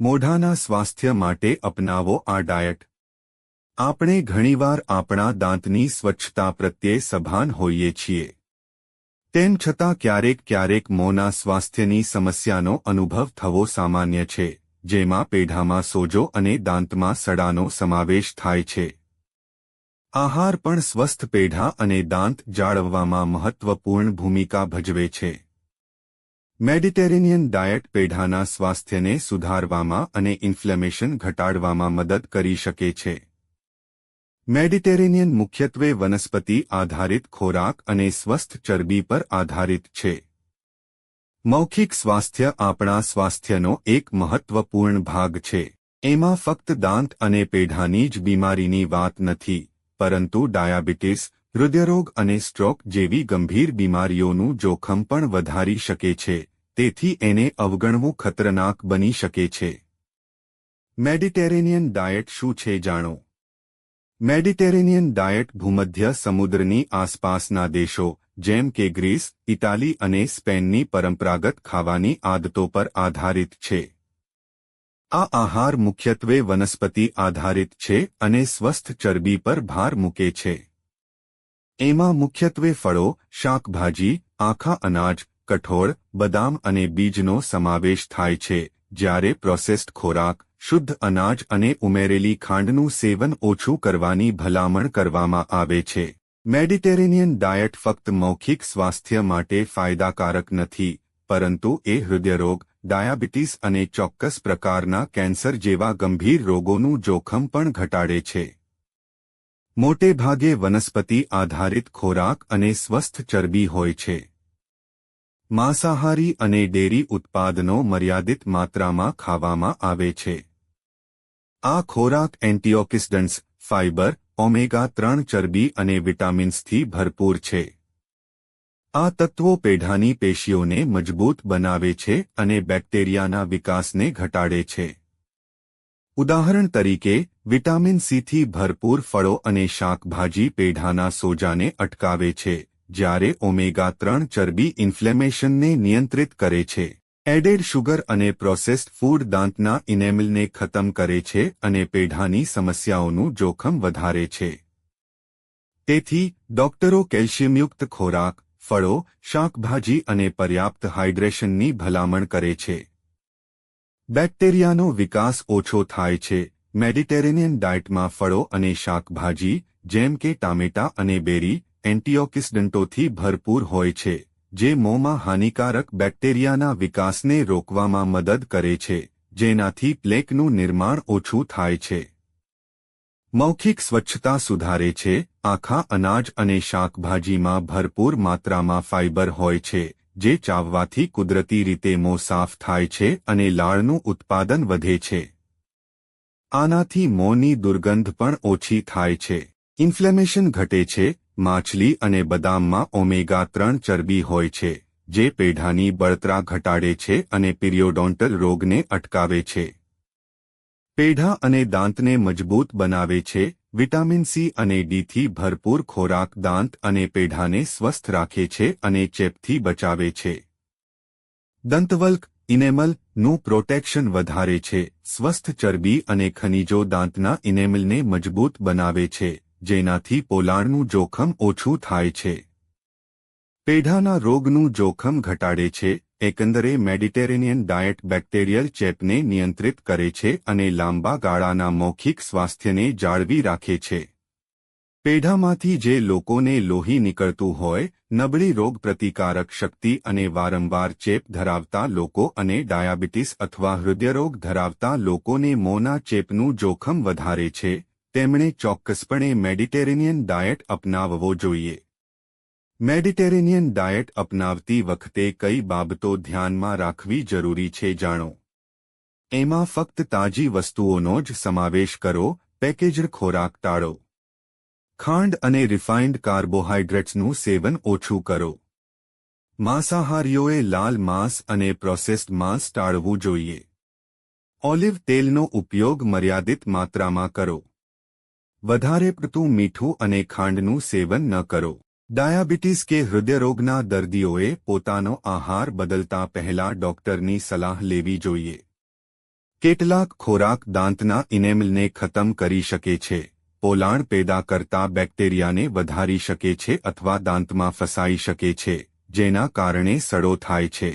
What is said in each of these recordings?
મોઢાના સ્વાસ્થ્ય માટે અપનાવો આ ડાયટ. આપણે ઘણીવાર આપણા દાંતની સ્વચ્છતા પ્રત્યે સભાન હોઈએ છીએ. તેમ છતાં ક્યારેક ક્યારેક મોંના સ્વાસ્થ્યની સમસ્યાનો અનુભવ થવો સામાન્ય છે, જેમાં પેઢામાં સોજો અને દાંતમાં સડાનો સમાવેશ થાય છે. આહાર પણ સ્વસ્થ પેઢા અને દાંત જાળવવામાં મહત્વપૂર્ણ ભૂમિકા ભજવે છે. મેડિટેરેનિયન ડાયટ પેઢાના સ્વાસ્થ્યને સુધારવામાં અને ઇન્ફ્લેમેશન ઘટાડવામાં મદદ કરી શકે છે. મેડિટેરેનિયન મુખ્યત્વે વનસ્પતિ આધારિત ખોરાક અને સ્વસ્થ ચરબી પર આધારિત છે. મૌખિક સ્વાસ્થ્ય આપણા સ્વાસ્થ્યનો એક મહત્વપૂર્ણ ભાગ છે. એમાં ફક્ત દાંત અને પેઢાની જ બીમારીની વાત નથી, પરંતુ ડાયાબિટીસ હૃદયરોગ અને સ્ટ્રોક જેવી ગંભીર બીમારીઓનું જોખમ પણ વધારી શકે છે, તેથી એને અવગણવું ખતરનાક બની શકે છે. મેડિટેરેનિયન ડાયટ શું છે જાણો? મેડિટેરેનિયન ડાયટ ભૂમધ્ય સમુદ્રની આસપાસના દેશો, જેમ કે ગ્રીસ, ઇટાલી અને સ્પેનની પરંપરાગત ખાવાની આદતો પર આધારિત છે. આ આહાર મુખ્યત્વે વનસ્પતિ આધારિત છે અને સ્વસ્થ ચરબી પર ભાર મૂકે છે. એમાં મુખ્યત્વે ફળો, શાકભાજી, આખા અનાજ, કઠોળ, બદામ અને બીજનો સમાવેશ થાય છે, જ્યારે પ્રોસેસ્ડ ખોરાક, શુદ્ધ અનાજ અને ઉમેરેલી ખાંડનું સેવન ઓછું કરવાની ભલામણ કરવામાં આવે છે. મેડિટેરેનિયન ડાયટ ફક્ત મૌખિક સ્વાસ્થ્ય માટે ફાયદાકારક નથી, પરંતુ એ હૃદયરોગ, ડાયાબિટીસ અને ચોક્કસ પ્રકારના કેન્સર જેવા ગંભીર રોગોનું જોખમ પણ ઘટાડે છે. મોટે ભાગે વનસ્પતિ આધારિત ખોરાક અને સ્વસ્થ ચરબી હોય છે. માંસાહારી અને ડેરી ઉત્પાદનો મર્યાદિત માત્રામાં ખાવામાં આવે છે. આ ખોરાક એન્ટીઓક્સિડન્ટ્સ ફાઇબર ઓમેગા ત્રણ ચરબી અને વિટામિન્સથી ભરપૂર છે. આ તત્વો પેઢાની પેશીઓને મજબૂત બનાવે છે અને બેક્ટેરિયાના વિકાસને ઘટાડે છે. ઉદાહરણ તરીકે, વિટામિન સીથી ભરપૂર ફળો અને શાકભાજી પેઢાના સોજાને અટકાવે છે, જ્યારે ઓમેગા ત્રણ ચરબી ઇન્ફ્લેમેશનને નિયંત્રિત કરે છે. એડેડ શુગર અને પ્રોસેસ્ડ ફૂડ દાંતના ઇનેમલને ખતમ કરે છે અને પેઢાની સમસ્યાઓનું જોખમ વધારે છે. તેથી, ડોક્ટરો કેલ્શિયમયુક્ત ખોરાક, ફળો, શાકભાજી અને પર્યાપ્ત હાઇડ્રેશનની ભલામણ કરે છે. બેક્ટેરિયાનો વિકાસ ઓછો થાય છે. મેડિટેરેનિયન ડાયટમાં ફળો અને શાકભાજી, જેમ કે ટામેટા અને બેરી, એન્ટીઓક્સિડન્ટોથી ભરપૂર હોય છે, જે મોંમાં હાનિકારક બેક્ટેરિયાના વિકાસને રોકવામાં મદદ કરે છે, જેનાથી પ્લેકનું નિર્માણ ઓછું થાય છે. મૌખિક સ્વચ્છતા સુધારે છે. આખા અનાજ અને શાકભાજીમાં ભરપૂર માત્રામાં ફાઇબર હોય છે જે ચાવવાથી કુદરતી રીતે મોં સાફ થાય છે અને લાળનું ઉત્પાદન વધે છે. આનાથી મોંની દુર્ગંધ પણ ઓછી થાય છે. ઇન્ફ્લેમેશન ઘટે છે, માછલી અને બદામમાં ઓમેગા ત્રણ ચરબી હોય છે, જે પેઢાની બળતરા ઘટાડે છે અને પિરિયોડોન્ટલ રોગને અટકાવે છે. પેઢા અને દાંતને મજબૂત બનાવે છે વિટામિન સી અને ડીથી ભરપૂર ખોરાક દાંત અને પેઢાને સ્વસ્થ રાખે છે અને ચેપથી બચાવે છે. દંતવલ્ક, ઇનેમલ, નું પ્રોટેક્શન વધારે છે, સ્વસ્થ ચરબી અને ખનિજો દાંતના ઇનેમલને મજબૂત બનાવે છે, જેનાથી પોલાણનું જોખમ ઓછું થાય છે. પેઢાના રોગનું જોખમ ઘટાડે છે એકંદરે મેડિટેરેનિયન ડાયટ બેક્ટેરિયલ ચેપને નિયંત્રિત કરે છે અને લાંબા ગાળાના મૌખિક સ્વાસ્થ્યને જાળવી રાખે છે. પેઢામાંથી જે લોકોને લોહી નીકળતું હોય, નબળી રોગપ્રતિકારક શક્તિ અને વારંવાર ચેપ ધરાવતા લોકો અને ડાયાબિટીસ અથવા હૃદયરોગ ધરાવતા લોકોને મોના ચેપનું જોખમ વધારે છે, તેમણે ચોક્કસપણે મેડિટેરેનિયન ડાયટ અપનાવવો જોઈએ. મેડિટેરેનિયન ડાયટ અપનાવતી વખતે કઈ બાબતો ધ્યાનમાં રાખવી જરૂરી છે જાણો. એમાં ફક્ત તાજી વસ્તુઓનો જ સમાવેશ કરો, પેકેજડ ખોરાક ટાળો. ખાંડ અને રિફાઇન્ડ કાર્બોહાઇડ્રેટ્સનું સેવન ઓછું કરો. માંસાહારીઓએ લાલ માંસ અને પ્રોસેસ્ડ માંસ ટાળવું જોઈએ. ઓલિવ તેલનો ઉપયોગ મર્યાદિત માત્રામાં કરો. વધારે પડતું મીઠું અને ખાંડનું સેવન ન કરો. ડાયાબિટીસ કે હૃદયરોગના દર્દીઓએ પોતાનો આહાર બદલતા પહેલા ડોક્ટરની સલાહ લેવી જોઈએ. કેટલાક ખોરાક દાંતના ઇનેમલને ખતમ કરી શકે છે, પોલાણ પેદા કરતા બેક્ટેરિયાને વધારી શકે છે અથવા દાંતમાં ફસાઈ શકે છે, જેના કારણે સડો થાય છે.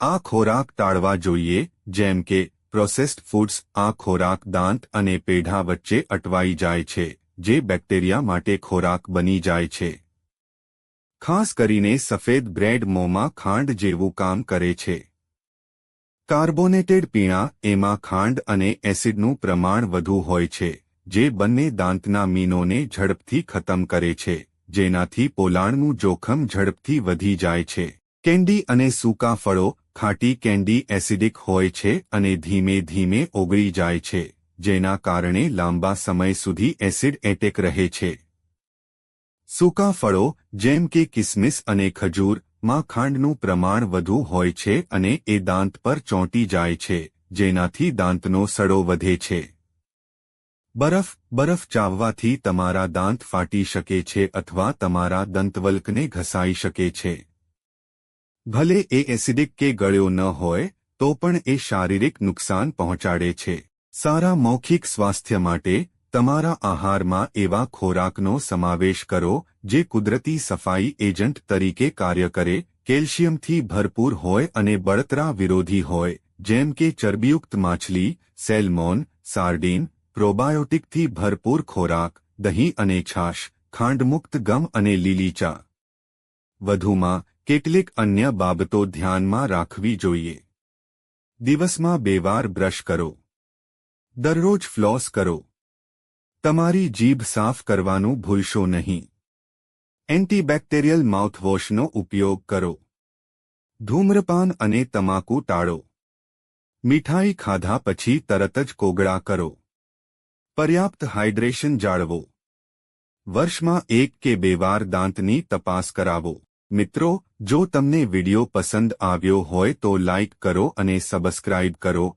આ ખોરાક ટાળવા જોઈએ, જેમ કે પ્રોસેસ્ડ ફૂડ્સ, આ ખોરાક દાંત અને પેઢા વચ્ચે અટવાઈ જાય છે. જે બેક્ટેરિયા માટે ખોરાક બની જાય છે. ખાસ કરીને સફેદ બ્રેડ મોંમાં ખાંડ જેવું કામ કરે છે. કાર્બોનેટેડ પીણા એમાં ખાંડ અને એસિડનું પ્રમાણ વધુ હોય છે, જે બંને દાંતના મીનોને ઝડપથી ખતમ કરે છે, જેનાથી પોલાણનું જોખમ ઝડપથી વધી જાય છે. કેન્ડી અને સૂકા ફળો ખાટી કેન્ડી એસિડિક હોય છે અને ધીમે ધીમે ઓગળી જાય છે. જેના કારણે લાંબા સમય સુધી એસિડ એટેક રહે છે. સૂકા ફળો, જેમ કે કિસમિસ અને ખજૂર, માં ખાંડનું પ્રમાણ વધુ હોય છે અને એ દાંત પર ચોંટી જાય છે, જેનાથી દાંતનો સડો વધે છે. બરફ બરફ ચાવવાથી તમારા દાંત ફાટી શકે છે અથવા તમારા દંતવલ્કને ઘસાઈ શકે છે. ભલે એ એસિડિક કે ગળ્યો ન હોય, તો પણ એ શારીરિક નુકસાન પહોંચાડે છે. સારા મૌખિક સ્વાસ્થ્ય માટે તમારા આહારમાં એવા ખોરાકનો સમાવેશ કરો જે કુદરતી સફાઈ એજન્ટ તરીકે કાર્ય કરે, કેલ્શિયમથી ભરપૂર હોય અને બળતરા વિરોધી હોય, જેમ કે ચરબીયુક્ત માછલી, સેલમોન, સાર્ડીન, પ્રોબાયોટિકથી ભરપૂર ખોરાક, દહીં અને છાશ, ખાંડમુક્ત ગમ અને લીલી ચા. વધુમાં, કેટલીક અન્ય બાબતો ધ્યાનમાં રાખવી જોઈએ. દિવસમાં બે વાર બ્રશ કરો. દરરોજ ફ્લોસ કરો. તમારી જીભ સાફ કરવાનું ભૂલશો નહીં. એન્ટીબેક્ટેરિયલ માઉથવોશનો ઉપયોગ કરો. ધૂમ્રપાન અને તમાકુ ટાળો. મીઠાઈ ખાધા પછી તરત જ કોગળા કરો. પર્યાપ્ત હાઇડ્રેશન જાળવો. વર્ષમાં એક કે બે વાર દાંતની તપાસ કરાવો. મિત્રો, જો તમને વિડિયો પસંદ આવ્યો હોય તો લાઇક કરો અને સબસ્ક્રાઇબ કરો.